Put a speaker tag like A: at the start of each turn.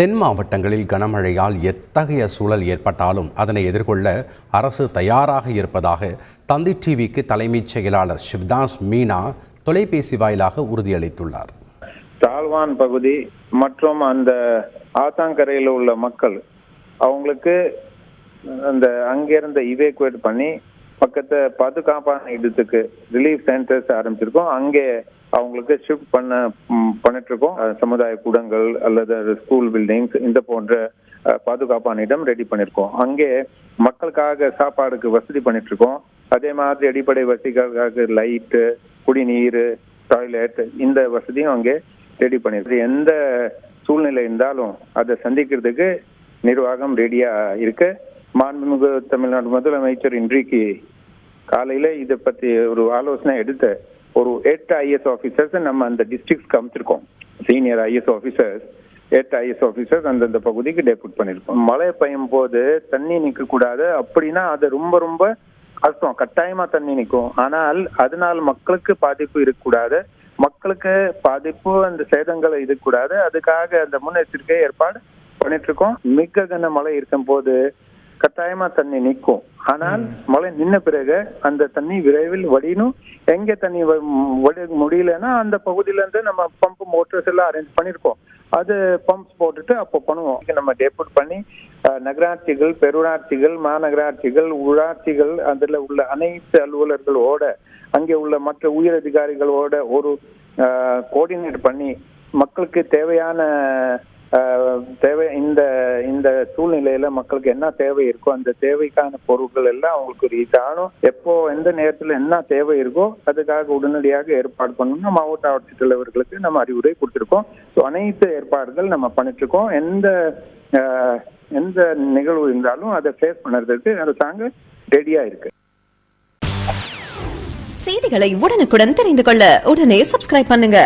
A: தென் மாவட்டங்களில் கனமழையால் எத்தகைய சூழல் ஏற்பட்டாலும் அதனை எதிர்கொள்ள அரசு தயாராக இருப்பதாக தந்தி டிவிக்கு தலைமைச் செயலாளர் சிவ்தாஸ் மீனா தொலைபேசி வாயிலாக உறுதியளித்துள்ளார்.
B: தாழ்வான் பகுதி மற்றும் அந்த ஆத்தாங்கரையில் உள்ள மக்கள் அவங்களுக்கு அந்த அங்கிருந்து இவேக்குவேட் பண்ணி பக்கத்து பாதுகாப்பான இடத்துக்கு ரிலீஃப் சென்டர்ஸ் ஆரம்பிச்சிருக்கோம். அங்கே அவங்களுக்கு ஷிஃப்ட் பண்ண பண்ணிட்டு இருக்கோம் சமுதாய கூடங்கள் அல்லது ஸ்கூல் பில்டிங்ஸ் இந்த போன்ற பாதுகாப்பான இடம் ரெடி பண்ணிருக்கோம். அங்கே மக்களுக்காக சாப்பாடுக்கு வசதி பண்ணிட்டு இருக்கோம் அதே மாதிரி அடிப்படை வசதிகளுக்காக லைட்டு குடிநீர் டாய்லெட் இந்த வசதியும் அங்கே ரெடி பண்ணிருக்கு எந்த சூழ்நிலை இருந்தாலும் அதை சந்திக்கிறதுக்கு நிர்வாகம் ரெடியா இருக்கு. மாண்புமிகு தமிழ்நாடு முதலமைச்சர் இன்றைக்கு காலையில இதை பத்தி ஒரு ஆலோசனை எடுத்து ஒரு எட்டு ஐஎஸ் ஆஃபீஸர்ஸ் நம்ம அந்த டிஸ்ட்ரிக்ட்ஸ்க்கு அமைச்சிருக்கோம். சீனியர் ஐஎஸ் ஆஃபீஸர்ஸ் எட்டு ஐஎஸ் ஆஃபீஸர்ஸ் அந்தந்த பகுதிக்கு டெபுட் பண்ணியிருக்கோம் மழை பெய்யும் போது தண்ணி நிற்க கூடாது அப்படின்னா அது ரொம்ப ரொம்ப கஷ்டம். கட்டாயமா தண்ணி நிற்கும் ஆனால் அதனால் மக்களுக்கு பாதிப்பு இருக்கக்கூடாது. மக்களுக்கு பாதிப்பு அந்த சேதங்கள் இருக்கக்கூடாது அதுக்காக அந்த முன்னெச்சரிக்கை ஏற்பாடு பண்ணிட்டு இருக்கோம். மிக கன மழை இருக்கும் போது கட்டாயமா தண்ணி நிற்கும் ஆனால் மழை நின்ன பிறகு அந்த தண்ணி விரைவில் வடியணும். எங்க தண்ணி வ- முடியலன்னா அந்த பகுதியில இருந்து நம்ம பம்ப் மோட்டர்ஸ் எல்லாம் அரேஞ்ச் பண்ணிருக்கோம் அது பம்ப்ஸ் போட்டுட்டு அப்போ பண்ணுவோம். நம்ம டேபுட் பண்ணி நகராட்சிகள் பெருராட்சிகள் மாநகராட்சிகள் உள்ளாட்சிகள் அதுல உள்ள அனைத்து அலுவலர்களோட அங்கே உள்ள மற்ற உயர் அதிகாரிகளோட ஒரு கோஆர்டினேட் பண்ணி மக்களுக்கு தேவையான தேவை இந்த இந்த சூழ்நிலையில மக்களுக்கு என்ன தேவை இருக்கோ அந்த தேவைக்கான பொருட்கள் எல்லாம் அவங்களுக்கு ரீச் ஆகணும் எப்போ எந்த நேரத்துல என்ன தேவை இருக்கோ அதுக்காக உடனடியாக ஏற்பாடு பண்ணணும்னு மாவட்ட ஆட்சித்தலைவர்களுக்கு நம்ம அறிவுரை கொடுத்துருக்கோம். ஸோ அனைத்து ஏற்பாடுகள் நம்ம பண்ணிட்டு இருக்கோம் எந்த எந்த நிகழ்வு இருந்தாலும் அதை ஃபேஸ் பண்ணுறதுக்கு அரசாங்கம் ரெடியா இருக்கு.
C: செய்திகளை உடனுக்குடன் தெரிந்து கொள்ள உடனே சப்ஸ்கிரைப் பண்ணுங்க.